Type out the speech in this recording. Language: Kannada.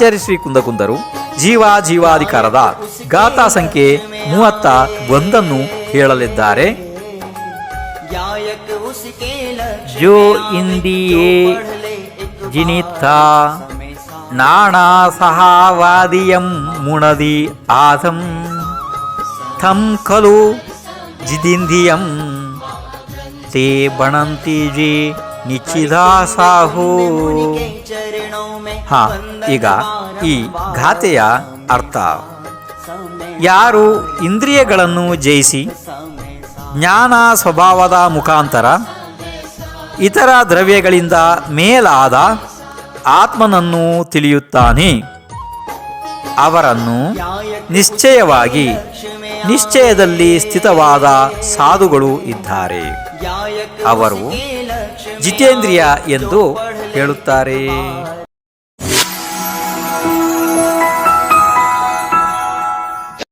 ಆಚಾರ್ಯ ಶ್ರೀ ಕುಂದಕುಂದರು, ಜೀವ ಜೀವಾಧಿಕಾರದ ಗಾಥಾ ಸಂಖ್ಯೆ ಮೂವತ್ತ ಒಂದನ್ನು ಹೇಳಲಿದ್ದಾರೆ. ಜೋ ಇಂದಿಯೇ ಜಿನಿತ್ತ ನಾಣಾ ಸಹವಾದಿಯಂ ಮುಣದಿ ಆಸಂ. ಥಂ ಖಲು ಜಿದಿಂದಿಯಂ ತೇ ಬಣಂತಿ ಜಿ ನಿಚಿದಾ ನಿಚ್ಚಿದಾಸಾಹೋ ಹಾ, ಈಗ ಈ ಘಾತೆಯ ಅರ್ಥ. ಯಾರು ಇಂದ್ರಿಯಗಳನ್ನು ಜಯಿಸಿ, ಜ್ಞಾನ ಸ್ವಭಾವದ ಮುಖಾಂತರ ಇತರ ದ್ರವ್ಯಗಳಿಂದ ಮೇಲಾದ ಆತ್ಮನನ್ನು ತಿಳಿಯುತ್ತಾನೆ. ಅವರನ್ನು ನಿಶ್ಚಯವಾಗಿ ನಿಶ್ಚಯದಲ್ಲಿ ಸ್ಥಿತವಾದ ಸಾಧುಗಳು ಇದ್ದಾರೆ. ಅವರು ಜಿತೇಂದ್ರಿಯ ಎಂದು ಹೇಳುತ್ತಾರೆ.